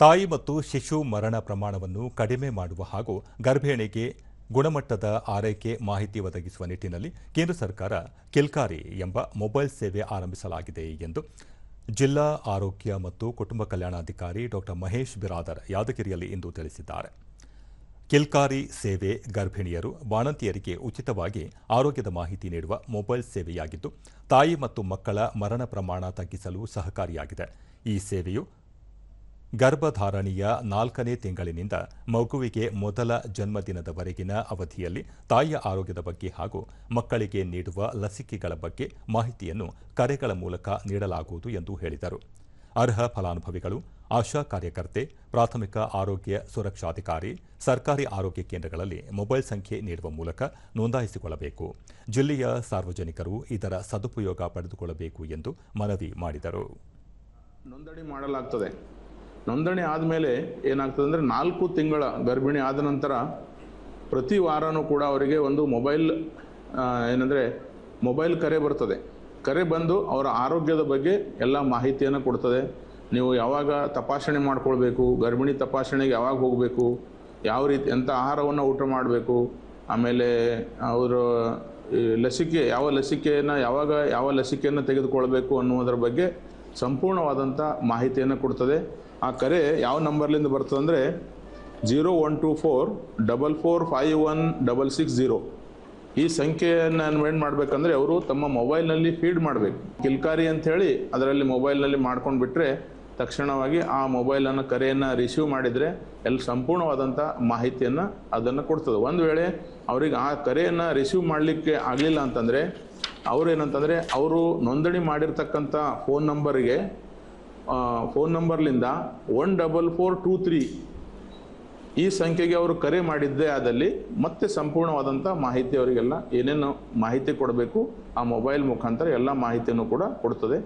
ತಾಯಿ ಮತ್ತು ಶಿಶು ಮರಣ ಪ್ರಮಾಣವನ್ನು ಕಡಿಮೆ ಮಾಡುವ ಹಾಗೂ ಗರ್ಭಿಣಿಗೆ ಗುಣಮಟ್ಟದ ಆರೈಕೆ ಮಾಹಿತಿ ಒದಗಿಸುವ ನಿಟ್ಟಿನಲ್ಲಿ ಕೇಂದ್ರ ಸರ್ಕಾರ ಕಿಲ್ಕಾರಿ ಎಂಬ ಮೊಬೈಲ್ ಸೇವೆ ಆರಂಭಿಸಲಾಗಿದೆ ಎಂದು ಜಿಲ್ಲಾ ಆರೋಗ್ಯ ಮತ್ತು ಕುಟುಂಬ ಕಲ್ಯಾಣಾಧಿಕಾರಿ ಡಾ. ಮಹೇಶ್ ಬಿರಾದರ್ ಯಾದಗಿರಿಯಲ್ಲಿ ಇಂದು ತಿಳಿಸಿದ್ದಾರೆ. ಕಿಲ್ಕಾರಿ ಸೇವೆ ಗರ್ಭಿಣಿಯರು, ಬಾಣಂತಿಯರಿಗೆ ಉಚಿತವಾಗಿ ಆರೋಗ್ಯದ ಮಾಹಿತಿ ನೀಡುವ ಮೊಬೈಲ್ ಸೇವೆಯಾಗಿದ್ದು, ತಾಯಿ ಮತ್ತು ಮಕ್ಕಳ ಮರಣ ಪ್ರಮಾಣ ತಗ್ಗಿಸಲು ಸಹಕಾರಿಯಾಗಿದೆ. ಈ ಸೇವೆಯು ಗರ್ಭಧಾರಣೆಯ ನಾಲ್ಕನೇ ತಿಂಗಳಿನಿಂದ ಮಗುವಿಗೆ ಮೊದಲ ಜನ್ಮದಿನದವರೆಗಿನ ಅವಧಿಯಲ್ಲಿ ತಾಯಿಯ ಆರೋಗ್ಯದ ಬಗ್ಗೆ ಹಾಗೂ ಮಕ್ಕಳಿಗೆ ನೀಡುವ ಲಸಿಕೆಗಳ ಬಗ್ಗೆ ಮಾಹಿತಿಯನ್ನು ಕರೆಗಳ ಮೂಲಕ ನೀಡಲಾಗುವುದು ಎಂದು ಹೇಳಿದರು. ಅರ್ಹ ಫಲಾನುಭವಿಗಳು, ಆಶಾ ಕಾರ್ಯಕರ್ತೆ, ಪ್ರಾಥಮಿಕ ಆರೋಗ್ಯ ಸುರಕ್ಷಾಧಿಕಾರಿ, ಸರ್ಕಾರಿ ಆರೋಗ್ಯ ಕೇಂದ್ರಗಳಲ್ಲಿ ಮೊಬೈಲ್ ಸಂಖ್ಯೆ ನೀಡುವ ಮೂಲಕ ನೋಂದಾಯಿಸಿಕೊಳ್ಳಬೇಕು. ಜಿಲ್ಲೆಯ ಸಾರ್ವಜನಿಕರು ಇದರ ಸದುಪಯೋಗ ಪಡೆದುಕೊಳ್ಳಬೇಕು ಎಂದು ಮನವಿ ಮಾಡಿದರು. ನೋಂದಣಿ ಮಾಡಲಾಗ್ತದೆ. ನೋಂದಣಿ ಆದಮೇಲೆ ಏನಾಗ್ತದೆ ಅಂದರೆ ನಾಲ್ಕು ತಿಂಗಳ ಗರ್ಭಿಣಿ ಆದ ನಂತರ ಪ್ರತಿ ವಾರನೂ ಕೂಡ ಅವರಿಗೆ ಒಂದು ಮೊಬೈಲ್ ಏನಂದರೆ ಮೊಬೈಲ್ ಕರೆ ಬರ್ತದೆ. ಕರೆ ಬಂದು ಅವರ ಆರೋಗ್ಯದ ಬಗ್ಗೆ ಎಲ್ಲ ಮಾಹಿತಿಯನ್ನು ಕೊಡ್ತದೆ. ನೀವು ಯಾವಾಗ ತಪಾಸಣೆ ಮಾಡ್ಕೊಳ್ಬೇಕು, ಗರ್ಭಿಣಿ ತಪಾಸಣೆಗೆ ಯಾವಾಗ ಹೋಗಬೇಕು, ಯಾವ ರೀತಿ ಎಂಥ ಆಹಾರವನ್ನು ಊಟ ಮಾಡಬೇಕು, ಆಮೇಲೆ ಅವರ ಲಸಿಕೆ, ಯಾವ ಲಸಿಕೆಯನ್ನು, ಯಾವಾಗ ಯಾವ ಲಸಿಕೆಯನ್ನು ತೆಗೆದುಕೊಳ್ಬೇಕು ಅನ್ನುವುದರ ಬಗ್ಗೆ ಸಂಪೂರ್ಣವಾದಂಥ ಮಾಹಿತಿಯನ್ನು ಕೊಡ್ತದೆ. ಆ ಕರೆ ಯಾವ ನಂಬರ್ಲಿಂದ ಬರ್ತದೆ ಅಂದರೆ zero one two four double four five one double six zero. ಈ ಸಂಖ್ಯೆಯನ್ನು ಏನು ಮಾಡಬೇಕಂದ್ರೆ ಅವರು ತಮ್ಮ ಮೊಬೈಲ್ನಲ್ಲಿ ಫೀಡ್ ಮಾಡಬೇಕು. ಕಿಲ್ಕಾರಿ ಅಂತ ಹೇಳಿ ಅದರಲ್ಲಿ ಮೊಬೈಲ್ನಲ್ಲಿ ಮಾಡ್ಕೊಂಡು ಬಿಟ್ಟರೆ ತಕ್ಷಣವಾಗಿ ಆ ಮೊಬೈಲನ್ನು ಕರೆಯನ್ನು ರಿಸೀವ್ ಮಾಡಿದರೆ ಎಲ್ಲ ಸಂಪೂರ್ಣವಾದಂಥ ಮಾಹಿತಿಯನ್ನು ಅದನ್ನು ಕೊಡ್ತದೆ. ಒಂದು ವೇಳೆ ಅವ್ರಿಗೆ ಆ ಕರೆಯನ್ನು ರಿಸೀವ್ ಮಾಡಲಿಕ್ಕೆ ಆಗಲಿಲ್ಲ ಅಂತಂದರೆ ಅವ್ರು ಏನಂತಂದರೆ ಅವರು ನೋಂದಣಿ ಮಾಡಿರ್ತಕ್ಕಂಥ ಫೋನ್ ನಂಬರಿಗೆ phone ನಂಬರ್ಲಿಂದ one double four two three ಈ ಸಂಖ್ಯೆಗೆ ಅವರು ಕರೆ ಮಾಡಿದ್ದೇ ಆದಲ್ಲಿ ಮತ್ತೆ ಸಂಪೂರ್ಣವಾದಂಥ ಮಾಹಿತಿ ಅವರಿಗೆಲ್ಲ ಏನೇನು ಮಾಹಿತಿ ಕೊಡಬೇಕು ಆ ಮೊಬೈಲ್ ಮುಖಾಂತರ ಎಲ್ಲ ಮಾಹಿತಿಯನ್ನು ಕೂಡ ಕೊಡ್ತದೆ.